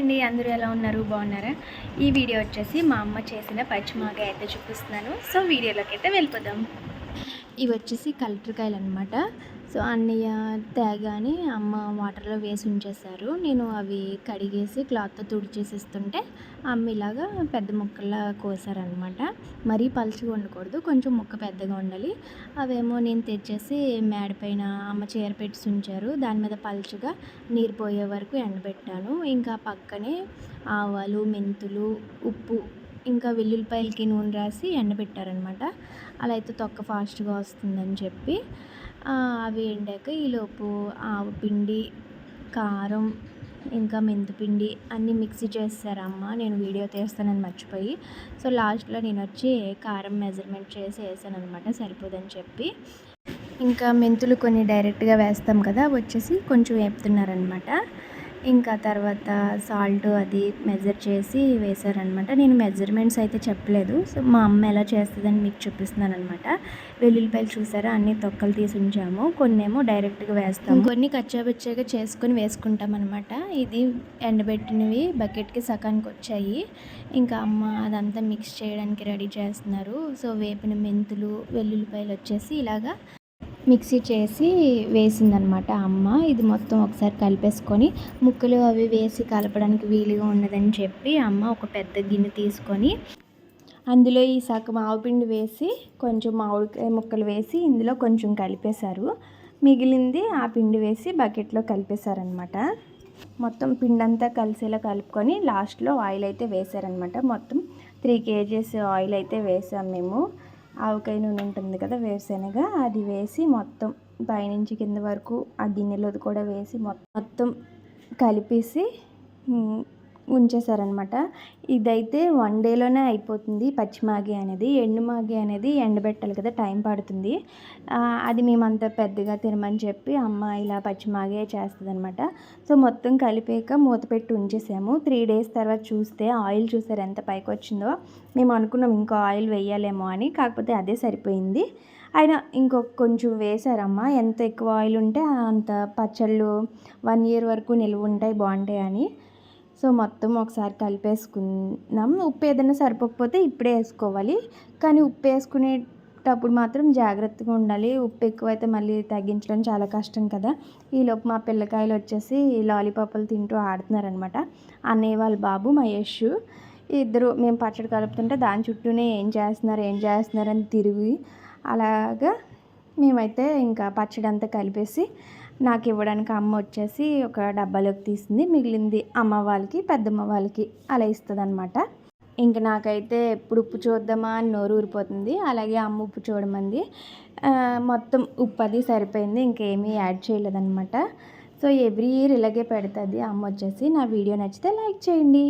అండి అందరూ ఎలా ఉన్నారు? బాగున్నారా? ఈ వీడియో వచ్చేసి మా అమ్మ చేసిన పచ్చిమాగా అయితే చూపిస్తున్నాను. సో వీడియోలోకి అయితే వెళ్ళిపోదాం. ఇవి వచ్చేసి కలెక్టర్కాయలు అనమాట సో అన్నయ్య తేగాని అమ్మ వాటర్లో వేసి ఉంచేశారు. నేను అవి కడిగేసి క్లాత్తో తుడిచేసిస్తుంటే అమ్మ ఇలాగా పెద్ద ముక్కల్లా కోసారనమాట మరీ పలుచగా ఉండకూడదు కొంచెం ముక్క పెద్దగా ఉండాలి. అవేమో నేను తెచ్చేసి మేడ పైన అమ్మ చీర పెట్టి ఉంచారు. దాని మీద పలుచగా నీరు పోయే వరకు ఎండబెట్టాను. ఇంకా పక్కనే ఆవాలు మెంతులు ఉప్పు ఇంకా వెల్లుల్లిపాయలకి నూనె రాసి ఎండబెట్టారనమాట అలా అయితే తొక్క ఫాస్ట్గా వస్తుందని చెప్పి అవి ఎండాక ఈలోపు ఆవు పిండి కారం ఇంకా మెంతిపిండి అన్నీ మిక్సీ చేస్తారమ్మ నేను వీడియో తీస్తానని మర్చిపోయి. సో లాస్ట్లో నేను వచ్చి కారం మెజర్మెంట్ చేసి వేసాను అనమాట సరిపోదని చెప్పి. ఇంకా మెంతులు కొన్ని డైరెక్ట్గా వేస్తాం కదా వచ్చేసి కొంచెం వేపుతున్నారనమాట ఇంకా తర్వాత సాల్ట్ అది మెజర్ చేసి వేశారనమాట. నేను మెజర్మెంట్స్ అయితే చెప్పలేదు. సో మా అమ్మ ఎలా చేస్తుందని మీకు చూపిస్తున్నాను అనమాట వెల్లుల్లిపాయలు చూసారా? అన్ని తొక్కలు తీసి ఉంచాము. కొన్ని ఏమో డైరెక్ట్గా వేస్తాము. కొన్ని కచ్చాబచ్చాగా చేసుకొని వేసుకుంటాం అనమాట ఇది ఎండబెట్టినవి బకెట్కి సకానికి వచ్చాయి. ఇంకా అమ్మ అదంతా మిక్స్ చేయడానికి రెడీ చేస్తున్నారు. సో వేపిన మెంతులు వెల్లుల్లిపాయలు వచ్చేసి ఇలాగా మిక్సీ చేసి వేసిందనమాట అమ్మ. ఇది మొత్తం ఒకసారి కలిపేసుకొని ముక్కలు అవి వేసి కలపడానికి వీలుగా ఉన్నదని చెప్పి అమ్మ ఒక పెద్ద గిన్నె తీసుకొని అందులో ఈ సగం ఆవుపిండి వేసి కొంచెం మామిడికాయ ముక్కలు వేసి ఇందులో కొంచెం కలిపేశారు. మిగిలింది ఆ పిండి వేసి బకెట్లో కలిపేశారనమాట. మొత్తం పిండి అంతా కలిసేలా కలుపుకొని లాస్ట్లో ఆయిల్ అయితే వేశారనమాట. మొత్తం త్రీ కేజీస్ ఆయిల్ అయితే వేసాం మేము. ఆవకాయ నూనె ఉంటుంది కదా వేరుశనగ అది వేసి మొత్తం పైనుంచి కింద వరకు ఆ గిన్నెలో కూడా వేసి మొత్తం కలిపేసి ఉమ్, ఉంచేసారనమాట ఇదైతే వన్ డేలోనే అయిపోతుంది పచ్చిమాగి అనేది. ఎండుమాగి అనేది ఎండబెట్టాలి కదా టైం పడుతుంది. అది మేమంతా పెద్దగా తినమని చెప్పి అమ్మ ఇలా పచ్చిమాగే చేస్తుంది అనమాట సో మొత్తం కలిపాక మూత పెట్టి ఉంచేసాము. త్రీ డేస్ తర్వాత చూస్తే ఆయిల్ చూసారు ఎంత పైకి వచ్చిందో మేము అనుకున్నాం ఇంకో ఆయిల్ వేయాలేమో అని కాకపోతే అదే సరిపోయింది. అయినా ఇంకొక కొంచెం వేశారమ్మ. ఎంత ఎక్కువ ఆయిల్ ఉంటే అంత పచ్చళ్ళు వన్ ఇయర్ వరకు నిల్వ ఉంటాయి బాగుంటాయి అని సో మొత్తం ఒకసారి కలిపేసుకున్నాం. ఉప్పు ఏదైనా సరిపోకపోతే ఇప్పుడే వేసుకోవాలి. కానీ ఉప్పు వేసుకునేటప్పుడు మాత్రం జాగ్రత్తగా ఉండాలి. ఉప్పు ఎక్కువైతే మళ్ళీ తగ్గించడం చాలా కష్టం కదా. ఈలోపు మా పిల్లకాయలు వచ్చేసి లాలీపాపులు తింటూ ఆడుతున్నారనమాట. అన్నయ్య వాళ్ళ బాబు మహేష్. ఇద్దరు మేము పచ్చడి కలుపుతుంటే దాని చుట్టూనే ఏం చేస్తున్నారు ఏం చేస్తున్నారు అని తిరిగి అలాగా మేమైతే ఇంకా పచ్చడి అంతా కలిపేసి నాకు ఇవ్వడానికి అమ్మ వచ్చేసి ఒక డబ్బాలోకి తీసింది. మిగిలింది అమ్మ వాళ్ళకి పెద్దమ్మ వాళ్ళకి అలా ఇస్తుంది అనమాట ఇంకా నాకైతే ఎప్పుడు ఉప్పు చూద్దామా అని నోరు ఊరిపోతుంది. అలాగే అమ్మ ఉప్పు చూడమంది. మొత్తం ఉప్పు అది సరిపోయింది. ఇంకేమీ యాడ్ చేయలేదన్నమాట. సో ఎవ్రీ ఇయర్ ఇలాగే పెడుతుంది అమ్మ వచ్చేసి. నా వీడియో నచ్చితే లైక్ చేయండి.